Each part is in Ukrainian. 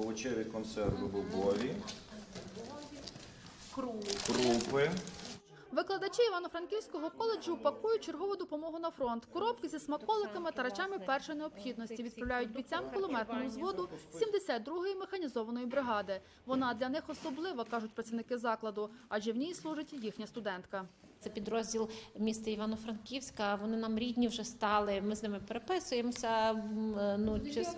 овочеві консерви бобові, крупи. Викладачі Івано-Франківського коледжу пакують чергову допомогу на фронт. Коробки зі смаколиками та речами першої необхідності відправляють бійцям кулеметного взводу 72-ї механізованої бригади. Вона для них особлива, кажуть працівники закладу, адже в ній служить їхня студентка. Це підрозділ міста Івано-Франківська. Вони нам рідні вже стали. Ми з ними переписуємося. м, е, Ну час-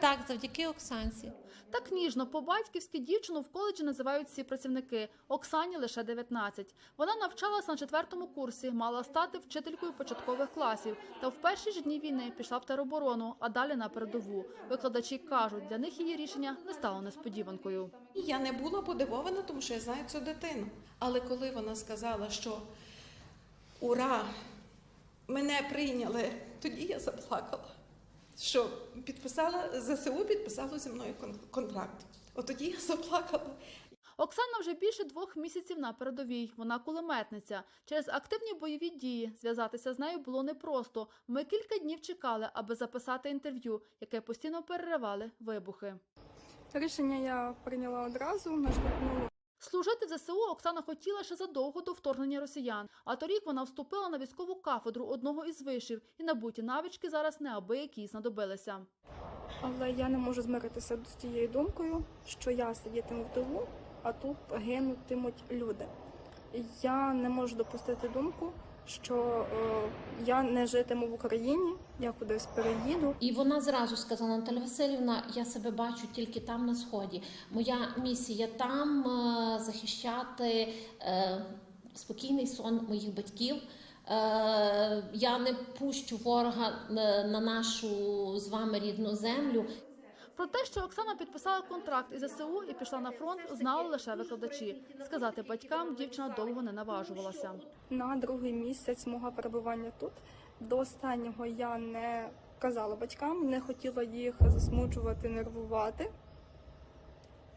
так, завдяки Оксанці. Так ніжно по-батьківськи дівчину в коледжі називають всі працівники. Оксані лише 19. Вона навчалася на четвертому курсі, мала стати вчителькою початкових класів. Та в перші ж дні війни пішла в тероборону, а далі на передову. Викладачі кажуть, для них її рішення не стало несподіванкою. Я не була подивована, тому що я знаю цю дитину. Але коли вона сказала, що ура, мене прийняли, тоді я заплакала. Що підписала ЗСУ, підписало зі мною контракт. От тоді я заплакала. Оксана вже більше двох місяців на передовій. Вона кулеметниця. Через активні бойові дії зв'язатися з нею було непросто. Ми кілька днів чекали, аби записати інтерв'ю, яке постійно переривали вибухи. Рішення я прийняла одразу, наштовхнуло Служити в ЗСУ Оксана хотіла ще задовго до вторгнення росіян. А торік вона вступила на військову кафедру одного із вишів, і набуті навички зараз неабиякі знадобилися. Але я не можу змиритися з тією думкою, що я сидітиму в тилу, а тут гинутимуть люди. Я не можу допустити думку, що е, я не житиму в Україні, я кудись переїду. І вона зразу сказала Наталя Васильівна, я себе бачу тільки там на сході. Моя місія там е, захищати е, спокійний сон моїх батьків. Е, Я не пущу ворога е, на нашу з вами рідну землю. Про те, що Оксана підписала контракт із ЗСУ і пішла на фронт, знали лише викладачі. Сказати батькам дівчина довго не наважувалася. На другий місяць мого перебування тут до останнього я не казала батькам, не хотіла їх засмучувати, нервувати.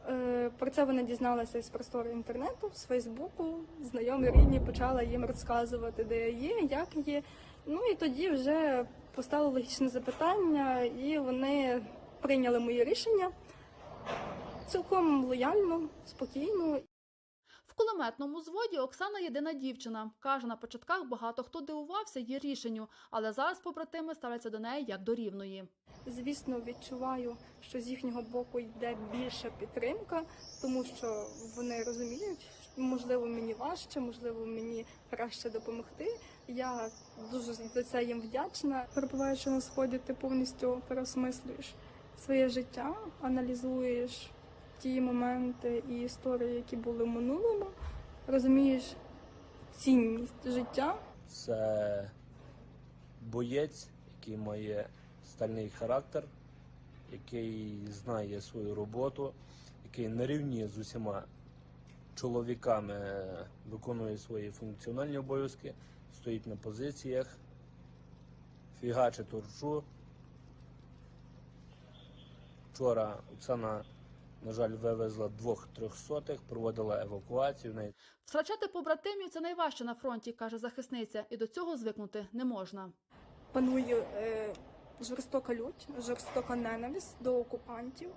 Е, Про це вони дізналися із простору інтернету, з Фейсбуку. Знайомі рідні почала їм розказувати, де я є, як є. Ну і тоді вже постало логічне запитання, і вони прийняли моє рішення цілком лояльно, спокійно В кулеметному зводі Оксана єдина дівчина. Каже, на початках багато хто дивувався її рішенню, але зараз побратими ставляться до неї як до рівної. Звісно, відчуваю, що з їхнього боку йде більша підтримка, тому що вони розуміють, що, можливо, мені важче, можливо, мені краще допомогти. Я дуже за це їм вдячна. Перебуваючи на сході, ти повністю переосмислюєш своє життя, аналізуєш ті моменти і історії, які були в минулому, розумієш цінність життя. Це боєць, який має стальний характер, який знає свою роботу, який на рівні з усіма чоловіками виконує свої функціональні обов'язки, стоїть на позиціях, фігачить уржу. Вчора Оксана, на жаль, вивезла двох трьохсотих, проводила евакуацію. Втрачати побратимів це найважче на фронті, каже захисниця, і до цього звикнути не можна. панує е, жорстока лють, жорстока ненависть до окупантів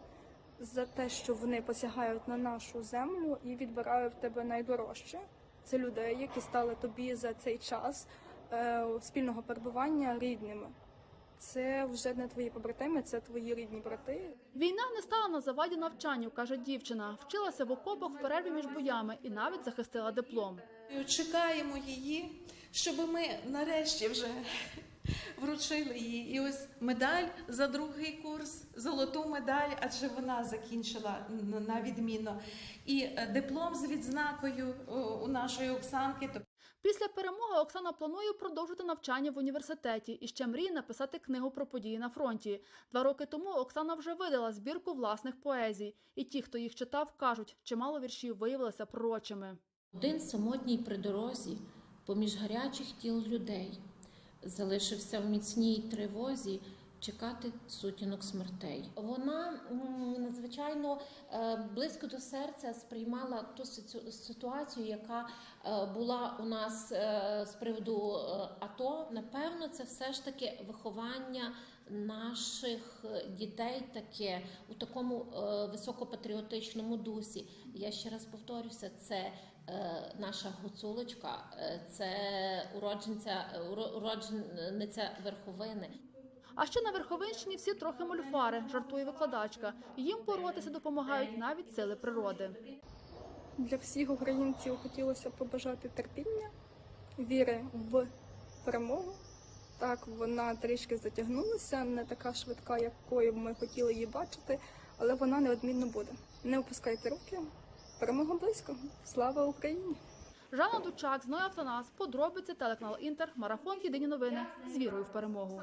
за те, що вони посягають на нашу землю і відбирають в тебе найдорожче. Це людей, які стали тобі за цей час е, спільного перебування рідними. Це вже не твої побратими, це твої рідні брати. Війна не стала на заваді навчанню, каже дівчина. Вчилася в окопах в перерві між боями і навіть захистила диплом. Чекаємо її, щоб ми нарешті вже вручили їй. І ось медаль за другий курс, золоту медаль, адже вона закінчила на відмінно. І е, диплом з відзнакою у нашої Оксанки. Після перемоги Оксана планує продовжити навчання в університеті і ще мріє написати книгу про події на фронті. Два роки тому Оксана вже видала збірку власних поезій, і ті, хто їх читав, кажуть, чимало віршів виявилися пророчими. Один самотній при дорозі, поміж гарячих тіл людей, залишився в міцній тривозі чекати сутінок смертей. Вона надзвичайно е, близько до серця сприймала ту ситуацію, яка е, була у нас е, з приводу АТО. Напевно, це все ж таки виховання наших дітей таке у такому високопатріотичному дусі. Я ще раз повторюся, це наша гуцулочка, е, це уродженця, е, уроджениця верховини. А ще на Верховинщині всі трохи мольфари, жартує викладачка. Їм боротися допомагають навіть сили природи. Для всіх українців хотілося побажати терпіння, віри в перемогу. Так, вона трішки затягнулася, не така швидка, якою ми хотіли її бачити, але вона неодмінно буде. Не опускайте руки. Перемога близько. Слава Україні! Жанна Дучак, Зноя Автонас, подробиці телеканал Інтер, марафон Єдині новини з вірою в перемогу.